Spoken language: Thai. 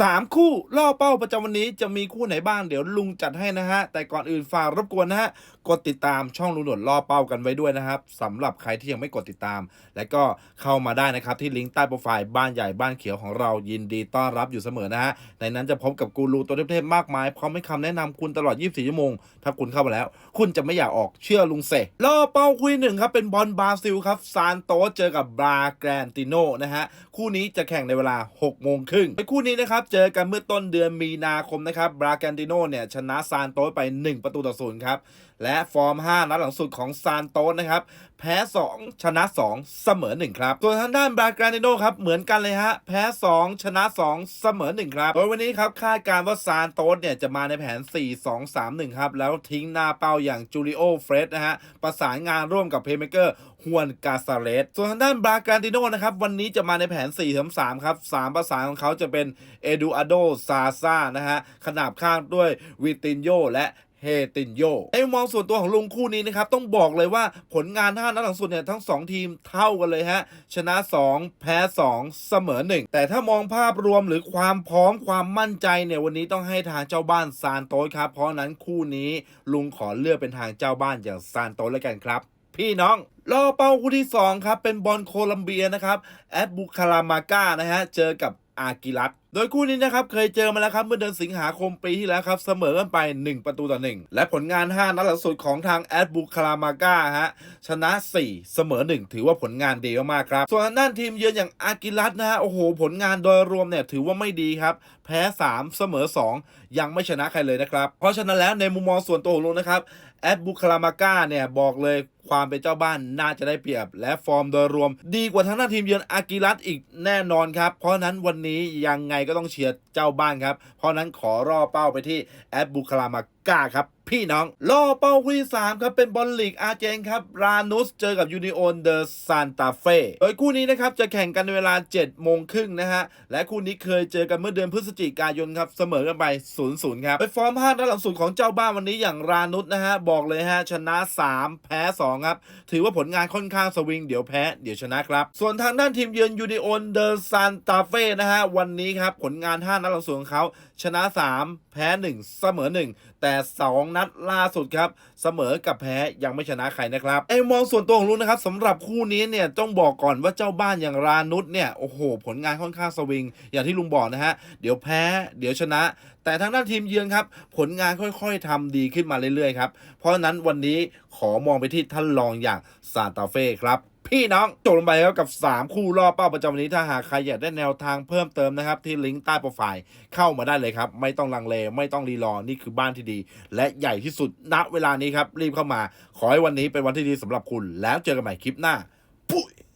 สามคู่ล่อเป้าประจำวันนี้จะมีคู่ไหนบ้างเดี๋ยวลุงจัดให้นะฮะ แต่ก่อนอื่นฝากรบกวนนะฮะ กดติดตามช่องลุงหนวดล่อเป้ากันไว้ด้วยนะครับสำหรับใครที่ยังไม่กดติดตาม และก็เข้ามาได้นะครับที่ลิงก์ใต้โปรไฟล์บ้านใหญ่บ้านเขียวของเรายินดีต้อนรับอยู่เสมอนะฮะ ในนั้นจะพบกับกูรูตัวเทพๆมากมายพร้อมให้คำแนะนำคุณตลอด 24 ชั่วโมง ถ้าคุณเข้ามาแล้ว คุณจะไม่อยากออกเชื่อลุงเสกล่อเป้าคู่หนึ่งครับเป็นบอลบราซิลครับซานโตเจอกับบราแกรนติโนนะฮะคู่นี้จะแข่งในเวลา6โมงครึ่งในคู่นี้นะครับ เจอกันเมื่อต้นเดือนมีนาคมนะครับบราแกนติโนเนี่ยชนะซานโตสไป 1 ประตูต่อศูนย์ครับ และฟอร์ม 5 นัดหลังสุดของซานโตสนะครับ แพ้ 2 ชนะ 2 เสมอ 1 ครับส่วนทางด้านบราแกนติโนครับ เหมือนกันเลยฮะ แพ้ 2 ชนะ 2 เสมอ 1 ครับ โดยวันนี้ครับคาดการว่าซานโตสเนี่ยจะมาในแผน 4 2 3 1 ครับ แล้วทิ้งหน้าเป้าอย่างจูริโอเฟรดนะฮะประสานงานร่วมกับเพย์เมเกอร์ฮวนกาซาเลสส่วนทางด้านบราแกรนติโนนะครับ วันนี้จะมาในแผน 4 3 3 ครับ 3 ประสานของเขาจะเป็นเอดูอาโดซาซานะฮะขนาบข้างด้วยวิตินโยและเฮตินโยในมุมมองส่วนตัวของลุงคู่นี้นะครับ ต้องบอกเลยว่าผลงาน5นัดหลังสุดเนี่ยทั้ง 2 ทีมเท่ากันเลยฮะ ชนะ 2 แพ้ 2 เสมอ 1 แต่ถ้ามองภาพรวมหรือความพร้อมความมั่นใจเนี่ย วันนี้ต้องให้ทางเจ้าบ้านซานโตสครับ เพราะนั้นคู่นี้ลุงขอเลือกเป็นทางเจ้าบ้านอย่างซานโตสแล้วกันครับ พี่น้องล่อเป้าคู่ที่ 2 ครับ เป็นบอลโคลัมเบียนะครับแอดบุคารามาก้านะฮะเจอกับอากิรัต โดยคู่นี้นะครับเคยเจอมาแล้วครับเมื่อเดือนสิงหาคมปีที่แล้วครับเสมอกันไป 1 ประตูต่อ 1 และผลงาน 5 นัดหลังสุดของทางแอดบุคารามาก้าฮะชนะ 4 เสมอ 1 ถือว่าผลงานดีมากๆครับ ส่วนทางด้านทีมเยือนอย่างอากิรัตนะฮะโอ้โห ผลงานโดยรวมเนี่ยถือว่าไม่ดีครับแพ้ 3 เสมอ 2 ยังไม่ชนะใครเลยนะครับ เพราะฉะนั้นแล้วในมุมมองส่วนตัวของลุงนะครับแอดบุคารามาก้าเนี่ยบอกเลยความเป็นเจ้าบ้านน่าจะได้เปรียบ และฟอร์มโดยรวม ดีกว่าทางด้าทีมเยือนอากิรัตอีกแน่นอนครับเพราะนั้นวันนี้ยังไงก็ต้องเชียร์เจ้าบ้านครับ เพราะนั้นขอรอเป้าไปที่แอดบุคลามา ก้าครับ พี่น้องล่อเป้าคู่ที่ 3 ครับ เป็นบอลลีกอาเจนครับ รานุสเจอกับยูนิโอนเดอร์ซานตาเฟ่โดยคู่นี้นะครับ จะแข่งกันในเวลา 7 โมงครึ่งนะฮะ และคู่นี้เคยเจอกันเมื่อเดือนพฤศจิกายนครับ เสมอกันไป0-0ครับ ไปฟอร์ม5นัดหลังสุดของเจ้าบ้านวันนี้อย่างรานุสนะฮะ บอกเลยฮะ ชนะ 3 แพ้ 2 ครับ ถือว่าผลงานค่อนข้างสวิงเดี๋ยวแพ้เดี๋ยวชนะครับ ส่วนทางด้านทีมเยือนยูนิโอนเดอร์ซานตาเฟ่นะฮะวันนี้ครับผลงาน5นัดหลังสุดของเขาชนะ 3 แพ้ 1 เสมอ 1 แต่ 2 นัดล่าสุดครับ เสมอกับแพ้ยังไม่ชนะใครนะครับไอ้มองส่วนตัวของลุงนะครับสำหรับคู่นี้เนี่ยต้องบอกก่อนว่าเจ้าบ้านอย่างรานุษเนี่ยโอ้โห ผลงานค่อนข้างสวิง อย่างที่ลุงบอกนะฮะเดี๋ยวแพ้เดี๋ยวชนะ แต่ทางด้านทีมเยือนครับ ผลงานค่อยๆทำดีขึ้นมาเรื่อยๆครับเพราะนั้นวันนี้ขอมองไปที่ท่านรองอย่างซานตาเฟ่ครับ พี่น้องจบลงไปแล้วกับ 3 คู่รอบเป้าประจำวันนี้ถ้าหากใครอยากได้แนวทางเพิ่มเติมนะครับ ที่ลิงก์ใต้โปรไฟล์เข้ามาได้เลยครับ ไม่ต้องลังเลไม่ต้องรีรอนี่คือบ้านที่ดี และใหญ่ที่สุดณเวลานี้ครับรีบเข้ามา ขอให้วันนี้เป็นวันที่ดีสำหรับคุณ แล้วเจอกันใหม่คลิปหน้า